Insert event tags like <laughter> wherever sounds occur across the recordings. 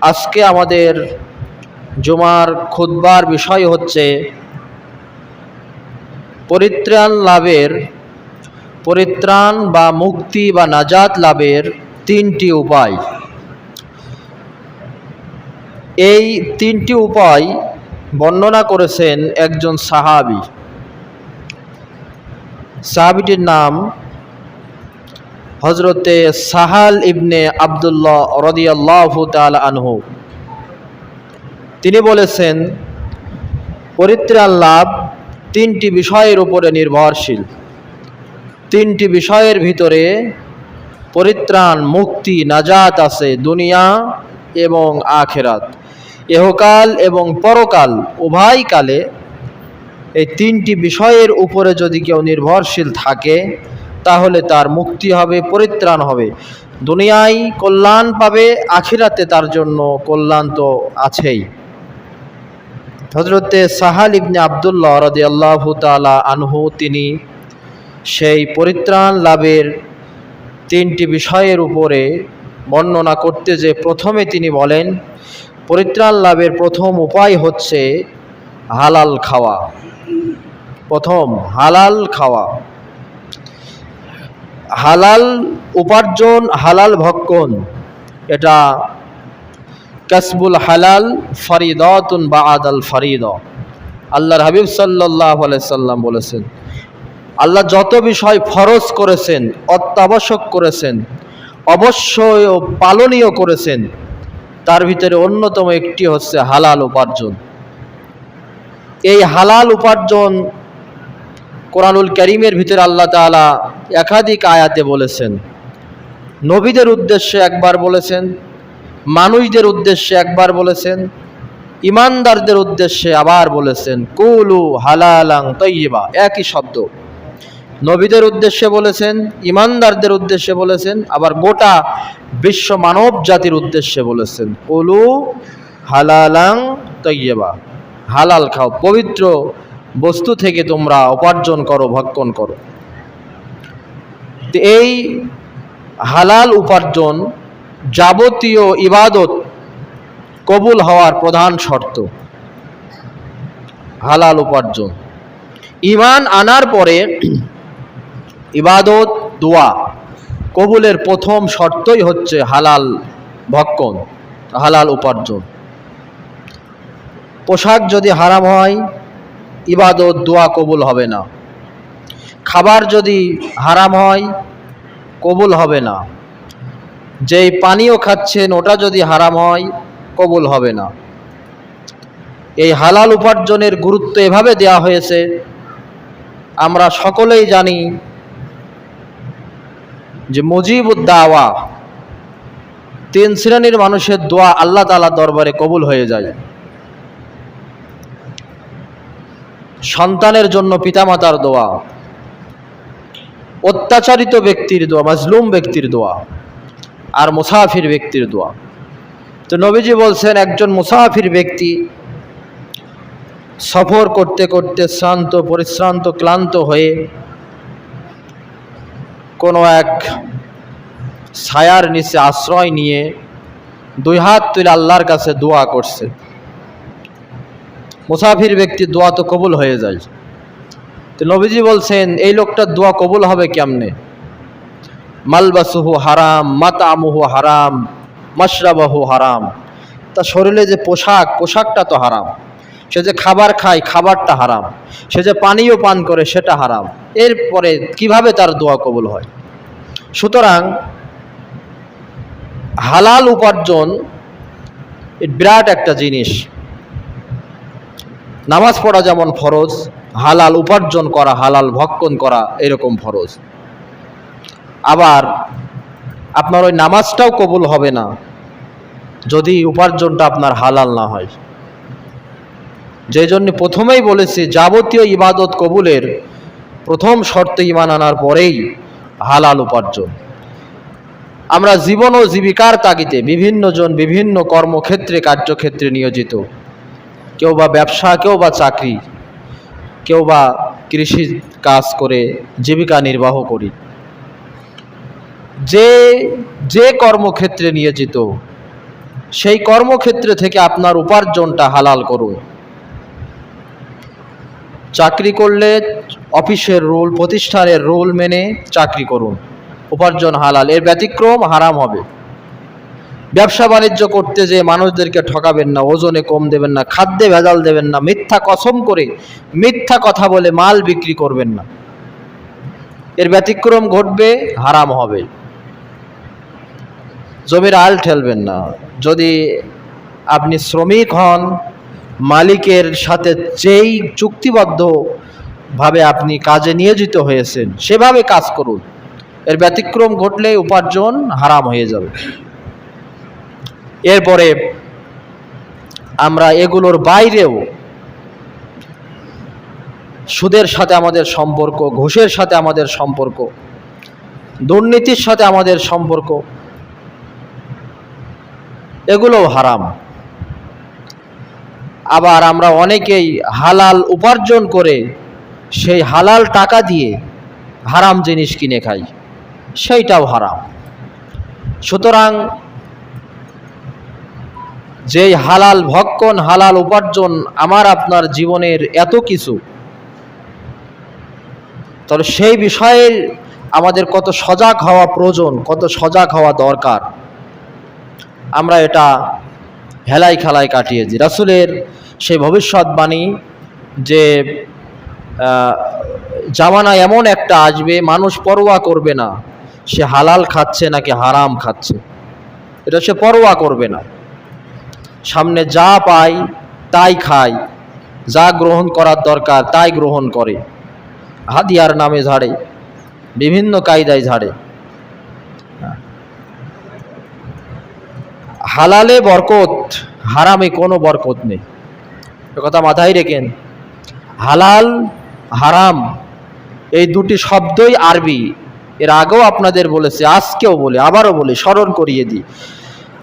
আজকে আমাদের জুমার খুদবার বিষয় হচ্ছে পরিত্রাণ লাভের, পরিত্রাণ বা মুক্তি বা নাজাত লাভের তিনটি উপায়। এই তিনটি উপায় বর্ণনা করেছেন একজন সাহাবি। সাহাবিটির নাম হজরতে সাহাল ইবনে আবদুল্লাহ রদিয়াল্লাহ তাল আনহু। তিনি বলেছেন, পরিত্রাণ লাভ তিনটি বিষয়ের উপরে নির্ভরশীল। তিনটি বিষয়ের ভিতরে পরিত্রাণ, মুক্তি, নাজাত আছে দুনিয়া এবং আখেরাত। এহকাল এবং পরকাল, উভয় কালে এই তিনটি বিষয়ের উপরে যদি কেউ নির্ভরশীল থাকে তাহলে তার মুক্তি হবে, পরিত্রাণ হবে। দুনিয়ায় কল্যাণ পাবে, আখিরাতে তার জন্য কল্যাণ তো আছেই। হজরতে সাহাল ইবনে আবদুল্লাহ রদি আল্লাহ তালা আনহু, তিনি সেই পরিত্রাণ লাভের তিনটি বিষয়ের উপরে বর্ণনা করতে যে প্রথমে তিনি বলেন, পরিত্রাণ লাভের প্রথম উপায় হচ্ছে হালাল খাওয়া। প্রথম, হালাল খাওয়া। হালাল উপার্জন, হালাল ভক্ষণ। এটা কাসবুল হালাল ফরিদতুন বা আদাল ফরিদ। আল্লাহর হাবিব সাল্লাহ সাল্লাম বলেছেন, আল্লাহ যত বিষয় ফরজ করেছেন, অত্যাবশ্যক করেছেন, অবশ্যই পালনীয় করেছেন, তার ভিতরে অন্যতম একটি হচ্ছে হালাল উপার্জন। এই হালাল উপার্জন কোরআনুল করিমের ভিতরে আল্লাহ তাআলা একাধিক আয়াতে বলেছেন। নবীদের উদ্দেশ্যে একবার বলেছেন, মানুষদের উদ্দেশ্যে একবার বলেছেন, ইমানদারদের উদ্দেশ্যে আবার বলেছেন, কুলু হালালাং তৈবা একই শব্দ। নবীদের উদ্দেশ্যে বলেছেন, ইমানদারদের উদ্দেশ্যে বলেছেন, আবার গোটা বিশ্ব মানব জাতির উদ্দেশ্যে বলেছেন, কুলু হালালাং তৈবা হালাল খাও, পবিত্র বস্তু থেকে তোমরা উপার্জন করো, ভক্ষণ করো। এই হালাল উপার্জন যাবতীয় ইবাদত কবুল হওয়ার প্রধান শর্ত। হালাল উপার্জন। ইমান আনার পরে ইবাদত, দোয়া কবুলের প্রথম শর্তই হচ্ছে হালাল ভক্ষণ, হালাল উপার্জন। পোশাক যদি হারাম হয় ইবাদত, দোয়া কবুল হবে না। খাবার যদি হারাম হয়, কবুল হবে না। যেই পানীয় খাচ্ছেন, ওটা যদি হারাম হয়, কবুল হবে না। এই হালাল উপার্জনের গুরুত্ব এভাবে দেয়া হয়েছে, আমরা সকলেই জানি যে মুজিবুদ্দাওয়া তিন শ্রেণির মানুষের দোয়া আল্লাহ তালা দরবারে কবুল হয়ে যায়। সন্তানের জন্য পিতামাতার দোয়া, অত্যাচারিত ব্যক্তির দোয়া, মাজলুম ব্যক্তির দোয়া আর মুসাফির ব্যক্তির দোয়া। তো নবীজি বলছেন, একজন মুসাফির ব্যক্তি সফর করতে করতে শ্রান্ত, পরিশ্রান্ত, ক্লান্ত হয়ে কোনো এক ছায়ার নিচে আশ্রয় নিয়ে দুই হাত তুলে আল্লাহর কাছে দোয়া করছে। মুসাফির ব্যক্তির দোয়া তো কবুল হয়ে যায়। তো নবীজি বলছেন, এই লোকটার দোয়া কবুল হবে কেমনে? মালবাসুহু হারাম, মাতামুহু হারাম, মশরাবাহু হারাম। তার শরীরে যে পোশাক, পোশাকটা তো হারাম। সে যে খাবার খায়, খাবারটা হারাম। সে যে পানীয় পান করে, সেটা হারাম। এরপরে কীভাবে তার দোয়া কবুল হয়? সুতরাং হালাল উপার্জন বিরাট একটা জিনিস। নামাজ পড়া যেমন ফরজ, হালাল উপার্জন করা, হালাল ভক্ষণ করা এরকম ফরজ। আবার আপনার ওই নামাজটাও কবুল হবে না, যদি উপার্জনটা আপনার হালাল না হয়। যে জন্য প্রথমেই বলেছি, যাবতীয় ইবাদত কবুলের প্রথম শর্তে ইমান আনার পরেই হালাল উপার্জন। আমরা জীবন ও জীবিকার তাগিতে বিভিন্ন জন বিভিন্ন কর্মক্ষেত্রে, কার্যক্ষেত্রে নিয়োজিত। কেউ বা ব্যবসা, কেউ বা চাকরি, কেউ বা কৃষি কাজ করে জীবিকা নির্বাহ করি। যে যে কর্মক্ষেত্রে নিয়োজিত, সেই কর্মক্ষেত্রে থেকে আপনার উপার্জনটা হালাল করুন। চাকরি করলে অফিসের রুল, প্রতিষ্ঠানের রুল মেনে চাকরি করুন। উপার্জন হালাল, এর ব্যতিক্রম হারাম হবে। ব্যবসা বাণিজ্য করতে যে মানুষদেরকে ঠকাবেন না, ওজনে কম দেবেন না, খাদ্যে ভেজাল দেবেন না, মিথ্যা কসম করে মিথ্যা কথা বলে মাল বিক্রি করবেন না। এর ব্যতিক্রম ঘটবে, হারাম হবে। জমির আল ঠেলবেন না। যদি আপনি শ্রমিক হন, মালিকের সাথে যেই চুক্তিবদ্ধ ভাবে আপনি কাজে নিয়োজিত হয়েছেন, সেভাবে কাজ করুন। এর ব্যতিক্রম ঘটলে উপার্জন হারাম হয়ে যাবে। এরপরে আমরা এগুলোর বাইরেও সুদের সাথে আমাদের সম্পর্ক, ঘুষের সাথে আমাদের সম্পর্ক, দুর্নীতির সাথে আমাদের সম্পর্ক, এগুলোও হারাম। আবার আমরা অনেকেই হালাল উপার্জন করে সেই হালাল টাকা দিয়ে হারাম জিনিস কিনে খাই, সেইটাও হারাম। সুতরাং যেই হালাল ভক্ষণ, হালাল উপার্জন আমার আপনার জীবনের এত কিছু, তাহলে সেই বিষয়ে আমাদের কত সজাগ হওয়া প্রয়োজন, কত সজাগ হওয়া দরকার। আমরা এটা হেলাই খেলায় কাটিয়েছি। রাসুলের সেই ভবিষ্যৎবাণী যে জামানা এমন একটা আসবে, মানুষ পরোয়া করবে না। সে হালাল খাচ্ছে নাকি হারাম খাচ্ছে? এটা সে পরোয়া করবে না। সামনে যা পায় তাই খায় যা গ্রহণ করার দরকার তাই গ্রহণ করে। হাদিয়ার নামে ঝাড়ে, বিভিন্ন কায়দায় ঝাড়ে। হালালে বরকত, হারামে কোনো বরকত নেই। কথা মাথায় রেখেন। হালাল, হারাম, এই দুটি শব্দই আরবি। এর আগেও আপনাদের বলেছে, আজকেও বলে, আবারও বলে, স্মরণ করিয়ে দিই।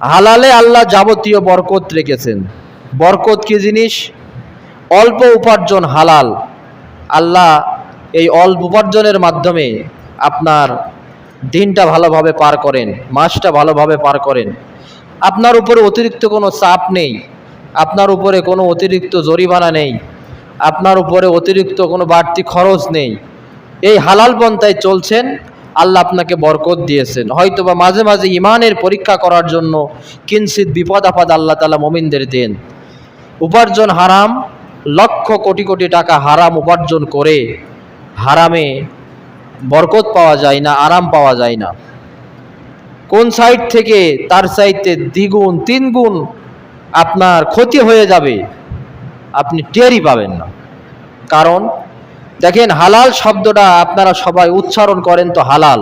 হালালে আল্লাহ যাবতীয় বরকত রেখেছেন। বরকত কি জিনিস? অল্প উপার্জন হালাল। আল্লাহ এই অল্প উপার্জনের মাধ্যমে আপনার দিনটা ভালোভাবে পার করেন, মাসটা ভালোভাবে পার করেন। আপনার উপরে অতিরিক্ত কোনো চাপ নেই, আপনার উপরে কোনো অতিরিক্ত জরিমানা নেই, আপনার উপরে অতিরিক্ত কোনো বাড়তি খরচ নেই। এই হালাল পন্থায় চলছেন আল্লাহ আপনাকে বরকত দিয়েছেন। হয়তো বা মাঝে মাঝে ইমানের পরীক্ষা করার জন্য কিঞ্চিত বিপদ আপদ আল্লাহ তালা মমিনদের দেন। উপার্জন হারাম, লক্ষ কোটি কোটি টাকা হারাম উপার্জন করে হারামে বরকত পাওয়া যায় না, আরাম পাওয়া যায় না। কোন সাইড থেকে তার সাইডে দ্বিগুণ, তিনগুণ আপনার ক্ষতি হয়ে যাবে, আপনি টেরই পাবেন না। কারণ দেখেন হালাল শব্দটা আপনারা সবাই উচ্চারণ করেন তো হালাল।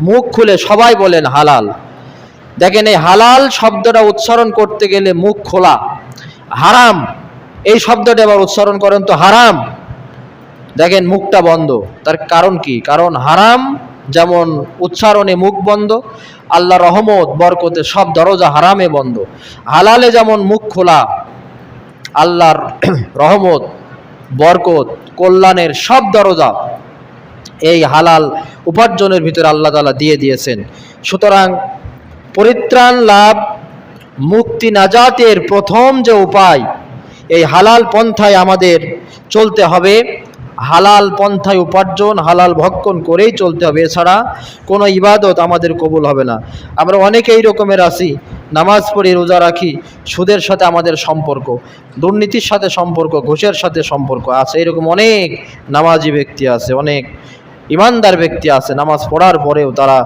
মুখ খুলে সবাই বলেন হালাল। দেখেন এই হালাল শব্দটা উচ্চারণ করতে গেলে মুখ খোলা। হারাম, এই শব্দটা এবার উচ্চারণ করেন তো হারাম। দেখেন মুখটা বন্ধ। তার কারণ কি? কারণ হারাম যেমন উচ্চারণে মুখ বন্ধ, আল্লাহ রহমত, বরকতে সব দরজা হারামে বন্ধ। হালালে যেমন মুখ খোলা, আল্লাহর <clears throat> রহমত বরকত, কল্যাণের সব দরজা এই হালাল উপার্জনের ভিতরে আল্লাহ তালা দিয়ে দিয়েছেন। সুতরাং পরিত্রাণ লাভ, মুক্তি নাজাতের প্রথম যে উপায়, এই হালাল পন্থায় আমাদের চলতে হবে। হালাল পন্থায় উপার্জন, হালাল ভক্ষণ করেই চলতে হবে। এছাড়া কোনো ইবাদত আমাদের কবুল হবে না। আমরা অনেকে এই রকমের আছি। নামাজ পড়ি, রোজা রাখি, সুদের সাথে আমাদের সম্পর্ক, দুর্নীতির সাথে সম্পর্ক, ঘুষের সাথে সম্পর্ক আছে। এরকম অনেক নামাজি ব্যক্তি আছে, অনেক ইমানদার ব্যক্তি আছে। নামাজ পড়ার পরেও তারা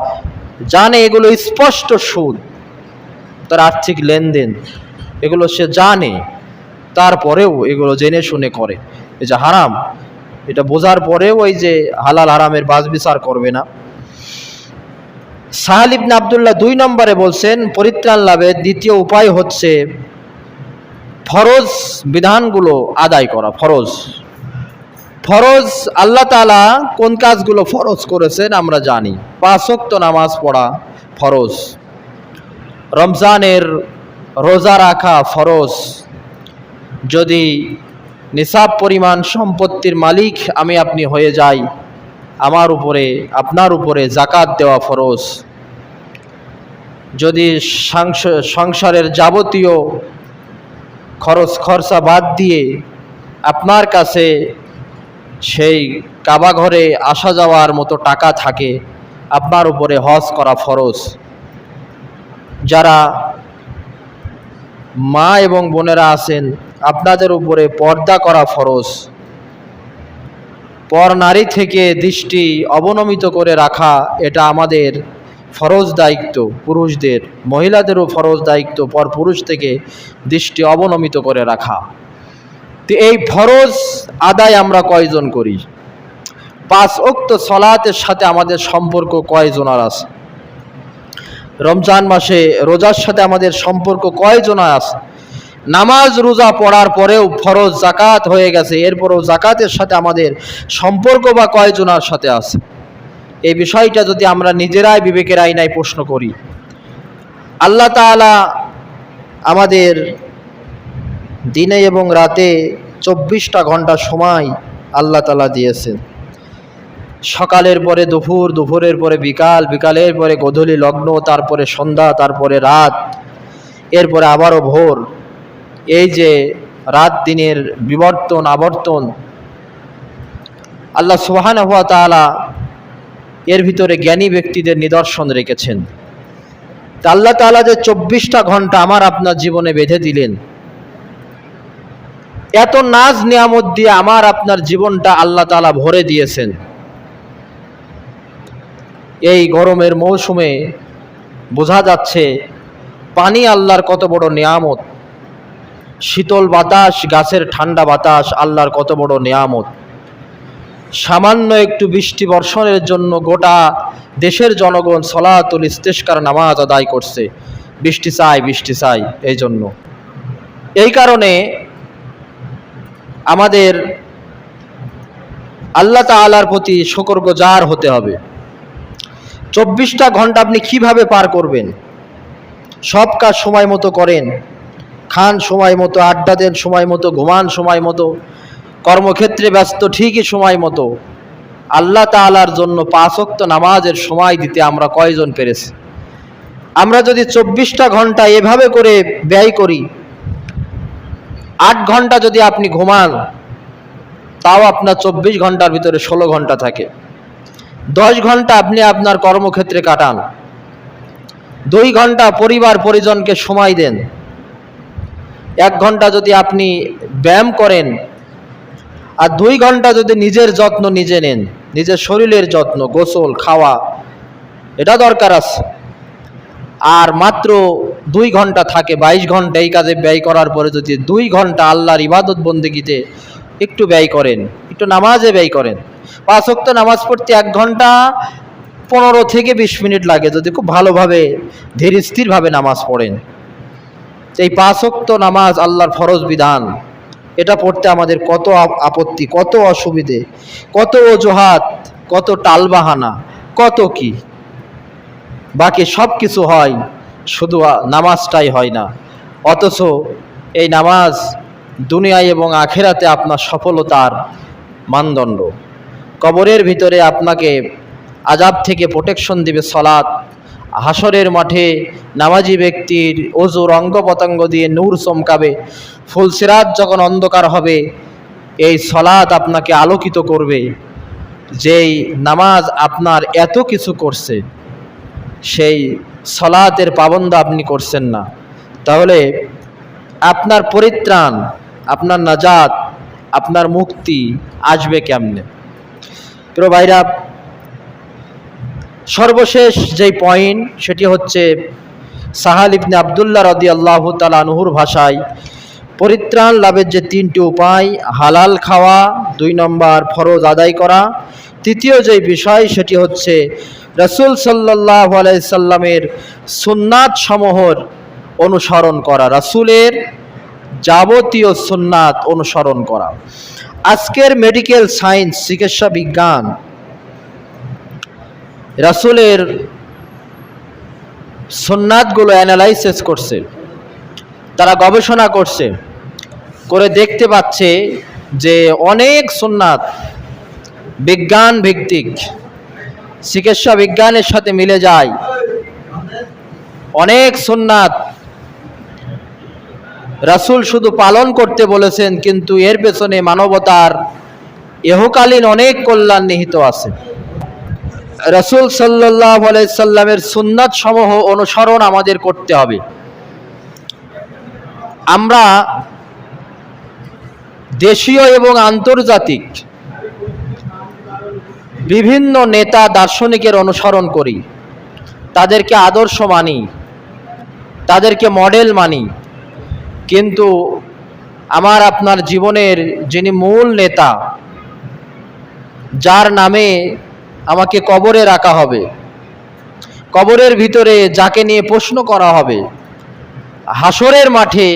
জানে এগুলো স্পষ্ট সুদ, তার আর্থিক লেনদেন, এগুলো সে জানে, তারপরেও এগুলো জেনে শুনে করে। এই যে হারাম, এটা বোঝার পরেও ওই যে হালাল হারামের বাজ বিচার করবে না। সাহাল ইবনে আবদুল্লাহ দুই নম্বরে বলছেন, পরিত্রাণ লাভের দ্বিতীয় উপায় হচ্ছে ফরজ বিধানগুলো আদায় করা, ফরজ। ফরজ, আল্লাহ তালা কোন কাজগুলো ফরজ করেছেন আমরা জানি। পাঁচক্ত নামাজ পড়া ফরজ। রমজানের রোজা রাখা ফরজ। যদি নিসাব পরিমাণ সম্পত্তির মালিক আমি আপনি হয়ে যাই আমার উপরে, আপনার উপরে জাকাত দেওয়া ফরজ। যদি সাংস- সংসারের যাবতীয় খরচ, খরচা বাদ দিয়ে আপনার কাছে সেই কাবা ঘরে আসা যাওয়ার মতো টাকা থাকে, আপনার উপরে হজ করা ফরজ। যারা মা এবং বোনেরা আছেন, আপনাদের উপরে পর্দা করা ফরজ। পর নারী থেকে দৃষ্টি অবনমিত করে রাখা এটা আমাদের ফরজ দায়িত্ব, পুরুষদের, মহিলাদেরও ফরজ দায়িত্ব পর পুরুষ থেকে দৃষ্টি অবনমিত করে রাখা। তো এই ফরজ আদায় আমরা কয়জন করি? পাঁচ অক্ত সলাতের সাথে আমাদের সম্পর্ক কয়জনার আছে? রমজান মাসে রোজার সাথে আমাদের সম্পর্ক কয়জনা আছে? নামাজ, রোজা পড়ার পরেও ফরজ জাকাত হয়ে গেছে। এরপরও জাকাতের সাথে আমাদের সম্পর্ক বা কয়জনার সাথে আছে? এই বিষয়টা যদি আমরা নিজেরাই বিবেকের আইনায় প্রশ্ন করি, আল্লাহ তাআলা আমাদের দিনে এবং রাতে চব্বিশটা ঘণ্টা সময় আল্লাহ তাআলা দিয়েছেন। সকালের পরে দুপুর, দুপুরের পরে বিকাল, বিকালের পরে গধূলি, লগ্ন, তারপরে সন্ধ্যা, তারপরে রাত, এরপরে আবারও ভোর। এই যে রাত দিনের বিবর্তন, আবর্তন, আল্লাহ সুবহানাহু হুয়া তাআলা এর ভিতরে জ্ঞানী ব্যক্তিদের নিদর্শন রেখেছেন। তা আল্লাহ তাআলা যে চব্বিশটা ঘণ্টা আমার আপনার জীবনে বেঁধে দিলেন, এত নাজ নিয়ামত দিয়ে আমার আপনার জীবনটা আল্লাহ তাআলা ভরে দিয়েছেন। এই গরমের মৌসুমে বোঝা যাচ্ছে পানি আল্লাহর কত বড় নিয়ামত। শীতল বাতাস, গাছের ঠান্ডা বাতাস, আল্লাহর কত বড় নিয়ামত। সামান্য একটু বৃষ্টি বর্ষণের জন্য গোটা দেশের জনগণ সলাতুল ইস্তেস্কার নামাজ আদায় করছে। বৃষ্টি চাই বৃষ্টি চাই, এই জন্য। এই কারণে আমাদের আল্লাহ তাআলার প্রতি শকরগুজার হতে হবে। চব্বিশটা ঘণ্টা আপনি কীভাবে পার করবেন? সব কাজ সময় মতো করেন। খান সময় মতো, আড্ডা দেন সময় মতো, ঘুমান সময় মতো, কর্মক্ষেত্রে ব্যস্ত ঠিকই সময় মতো। আল্লাহ তাআলার জন্য পাঁচক্ত নামাজের সময় দিতে আমরা কয়জন পেরেছি? আমরা যদি চব্বিশটা ঘণ্টা এভাবে করে ব্যয় করি, আট ঘণ্টা যদি আপনি ঘুমান, তাও আপনার চব্বিশ ঘণ্টার ভিতরে ষোলো ঘণ্টা থাকে। দশ ঘণ্টা আপনি আপনার কর্মক্ষেত্রে কাটান। দুই ঘণ্টা পরিবার পরিজনকে সময় দেন। এক ঘণ্টা যদি আপনি ব্যায়াম করেন আর দুই ঘণ্টা যদি নিজের যত্ন নিজে নেন, নিজের শরীরের যত্ন, গোসল, খাওয়া, এটা দরকার আছে। আর মাত্র দুই ঘণ্টা থাকে, বাইশ ঘণ্টা এই কাজে ব্যয় করার পরে যদি দুই ঘণ্টা আল্লাহর ইবাদত বন্দেগীতে একটু ব্যয় করেন, একটু নামাজে ব্যয় করেন, পাঁচ ওয়াক্ত নামাজ পড়তে এক ঘণ্টা পনেরো থেকে বিশ মিনিট লাগে, যদি খুব ভালোভাবে, ধীর স্থিরভাবে নামাজ পড়েন। এই পাঁচ ওয়াক্ত নামাজ আল্লাহর ফরজ বিধান। এটা পড়তে আমাদের কত আপত্তি, কত অসুবিধে, কত অজুহাত, কত টালবাহানা, কত কি? বাকি সব কিছু হয়, শুধু নামাজটাই হয় না। অথচ এই নামাজ দুনিয়ায় এবং আখেরাতে আপনার সফলতার মানদণ্ড। কবরের ভিতরে আপনাকে আজাব থেকে প্রোটেকশন দিবে সলাৎ। হাসরের মাঠে নামাজি ব্যক্তির অজুর অঙ্গ পতঙ্গ দিয়ে নূর চমকাবে। ফুলসিরাত যখন অন্ধকার হবে, এই সলাদ আপনাকে আলোকিত করবে। যেই নামাজ আপনার এত কিছু করছে, সেই সলাতের পাবন্ধ আপনি করছেন না। তাহলে আপনার পরিত্রাণ, আপনার নাজাত, আপনার মুক্তি আসবে কেমনে? প্রিয় ভাইরা সর্বশেষ যেই পয়েন্ট সেটি হচ্ছে সাহাল ইবনে আবদুল্লাহ রদি আল্লাহ তালানহুর ভাষায়, পরিত্রাণ লাভের যে তিনটি উপায়, হালাল খাওয়া, দুই নম্বর ফরজ আদায় করা, তৃতীয় যে বিষয় সেটি হচ্ছে রসুল সাল্লাহ আলাইসাল্লামের সুন্নাত সমূহর অনুসরণ করা, রাসূলের যাবতীয় সুন্নাত অনুসরণ করা। আজকের মেডিকেল সায়েন্স চিকিৎসা বিজ্ঞান রাসূলের সুন্নাতগুলো অ্যানালাইসিস করছে, তারা গবেষণা করছে, করে দেখতে পাচ্ছে যে অনেক সুন্নাত বিজ্ঞান ভিত্তিক, চিকিৎসা বিজ্ঞানের সাথে মিলে যায়। অনেক সুন্নাত রাসূল শুধু পালন করতে বলেছেন, কিন্তু এর পেছনে মানবতার এহকালীন অনেক কল্যাণ নিহিত আছে। রাসূল আলাইহি সাল্লামের সুন্নাত সমূহ অনুসরণ আমাদের করতে হবে। আমরা দেশীয় এবং আন্তর্জাতিক বিভিন্ন নেতা দার্শনিকের অনুসরণ করি। তাদেরকে আদর্শ মানি, তাদেরকে মডেল মানি। কিন্তু আমার আপনার জীবনের যিনি মূল নেতা, যার নামে আমাকে কবরে রাখা হবে। কবরের ভিতরে যাকে নিয়ে প্রশ্ন করা হবে, হাসরের মাঠে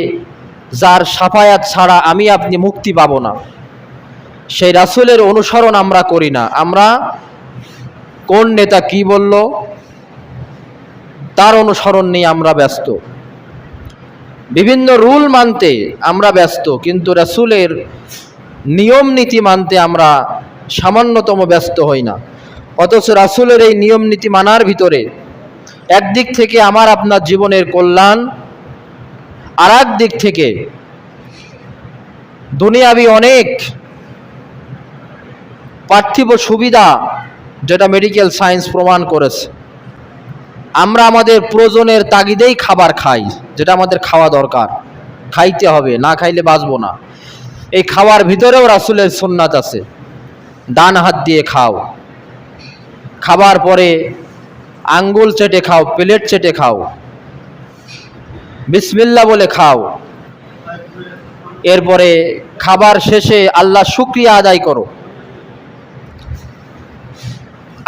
যার সাফায়াত ছাড়া আমি আপনি মুক্তি পাবো না। সেই রাসূলের অনুসরণ আমরা করি না। আমরা কোন নেতা কি বলল, তার অনুসরণ নিয়ে আমরা ব্যস্ত। বিভিন্ন রুল মানতে আমরা ব্যস্ত, কিন্তু রাসূলের নিয়ম নীতি মানতে আমরা সামান্যতম ব্যস্ত হই না। অথচ রাসুলের এই নিয়ম নীতি মানার ভিতরে একদিক থেকে আমার আপনার জীবনের কল্যাণ আর দিক থেকে দুনিয়াবি অনেক পার্থিব সুবিধা যেটা মেডিকেল সায়েন্স প্রমাণ করেছে। আমরা আমাদের প্রয়োজনের তাগিদেই খাবার খাই, যেটা আমাদের খাওয়া দরকার। খাইতে হবে, না খাইলে বাঁচবো না। এই খাওয়ার ভিতরেও রাসূলের সুন্নাত আছে। ডান হাত দিয়ে খাও। খাবার পরে আঙ্গুল চেটে খাও, প্লেট চেটে খাও। বিসমিল্লা বলে খাও। এরপরে খাবার শেষে আল্লাহ শুক্রিয়া আদায় করো।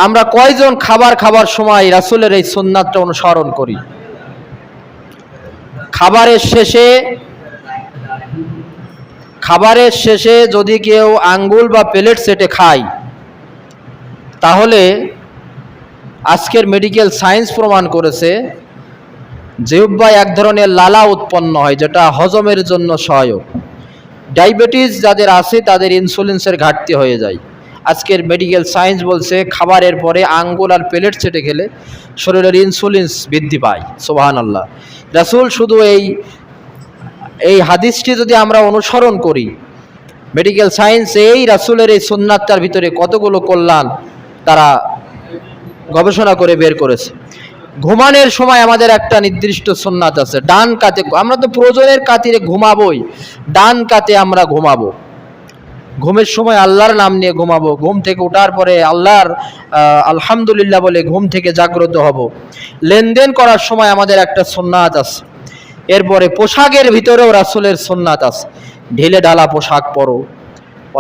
আমরা কয়জন খাবার খাবার সময় রাসুলের এই সুন্নাতটা অনুসরণ করি? খাবারের শেষে খাবারের শেষে যদি কেউ আঙ্গুল বা প্লেট সেটে খায়, তাহলে আজকের মেডিকেল সায়েন্স প্রমাণ করেছে জিহ্বায় এক ধরনের লালা উৎপন্ন হয়, যেটা হজমের জন্য সহায়ক। ডায়াবেটিস যাদের আছে, তাদের ইনসুলিনসের ঘাটতি হয়ে যায়। আজকের মেডিকেল সায়েন্স বলছে, খাবারের পরে আঙ্গুল আর প্লেট চেটে খেলে শরীরের ইনসুলিনস বৃদ্ধি পায়। সোবাহান আল্লাহ রাসুল শুধু এই এই হাদিসটি যদি আমরা অনুসরণ করি মেডিকেল সায়েন্স এই রাসুলের এই সুন্নাতটার ভিতরে কতগুলো কল্যাণ তারা গবেষণা করে বের করেছে। ঘুমানোর সময় আমাদের একটা নির্দিষ্ট সুন্নাত আছে, ডান কাতে, আমরা তো প্রয়োজনের কাতিরে ঘুমাবোই, ডান কাতে আমরা ঘুমাবো। ঘুমের সময় আল্লাহর নাম নিয়ে ঘুমাবো, ঘুম থেকে ওঠার পরে আল্লাহর আলহামদুলিল্লাহ বলে ঘুম থেকে জাগ্রত হব। লেনদেন করার সময় আমাদের একটা সুন্নাত আছে, এরপরে পোশাকের ভিতরেও রাসুলের সুন্নাত আছে। ঢিলে ঢালা পোশাক পরো,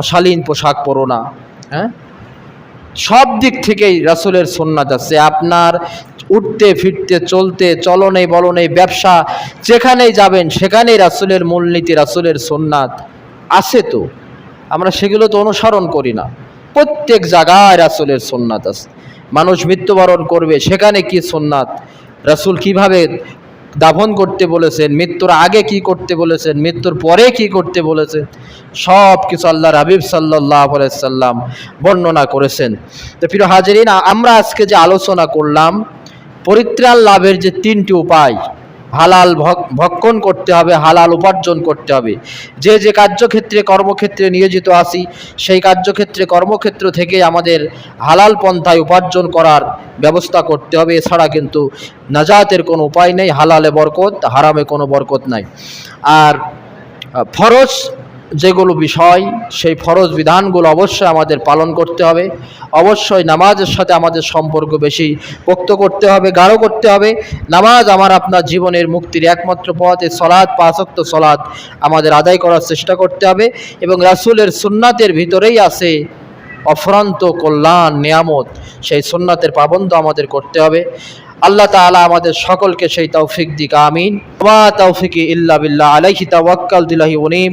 অশালীন পোশাক পরো না হ্যাঁ? সব দিক থেকেই রাসূলের সুন্নাত আছে। আপনার উঠতে, ফিরতে, চলতে, চলনে, বলনে, ব্যবসা, যেখানেই যাবেন, সেখানেই রাসুলের মূলনীতি, রাসূলের সুন্নাত আছে তো। আমরা সেগুলো তো অনুসরণ করি না। প্রত্যেক জায়গায় রাসূলের সুন্নাত আছে। মানুষ মৃত্যুবরণ করবে, সেখানে কি সুন্নাত? রাসূল কীভাবে দাফন করতে বলেছেন, মৃত্যুর আগে কি করতে বলেছেন, মৃত্যুর পরে কি করতে বলেছেন, সব কিছু আল্লাহ রাবিব সাল্লাহ সাল্লাম বর্ণনা করেছেন। তো প্রিয় হাজারিন, আমরা আজকে যে আলোচনা করলাম, পরিত্রাণ লাভের যে তিনটি উপায় হালাল ভক- ভক্ষণ করতে হবে, হালাল উপার্জন করতে হবে। যে যে কার্যক্ষেত্রে, কর্মক্ষেত্রে নিয়োজিত আসি সেই কার্যক্ষেত্রে, কর্মক্ষেত্র থেকে আমাদের হালাল পন্থায় উপার্জন করার ব্যবস্থা করতে হবে। এছাড়া কিন্তু নাজাতের কোনো উপায় নেই, হালালে বরকত, হারামে কোনো বরকত নাই। আর ফরজ যেগুলো বিষয়, সেই ফরজ বিধানগুলো অবশ্যই আমাদের পালন করতে হবে। অবশ্যই নামাজের সাথে আমাদের সম্পর্ক বেশি পোক্ত করতে হবে, গাঢ় করতে হবে। নামাজ আমার আপনার জীবনের মুক্তির একমাত্র পথ সলাদ পাঁচক্ত সলাদ আমাদের আদায় করার চেষ্টা করতে হবে এবং রাসূলের সুন্নাতের ভিতরেই আছে অফ্রান্ত কল্যাণ, নিয়ামত। সেই সুন্নাতের পাবন্দ আমাদের করতে হবে। আল্লাহ তাআলা আমাদের সকলকে সেই তৌফিক দিক, আমিন। তৌফিকি ইল্লা বিল্লাহ, আলাইহি তাওয়াক্কাল, দিলাহি উনিম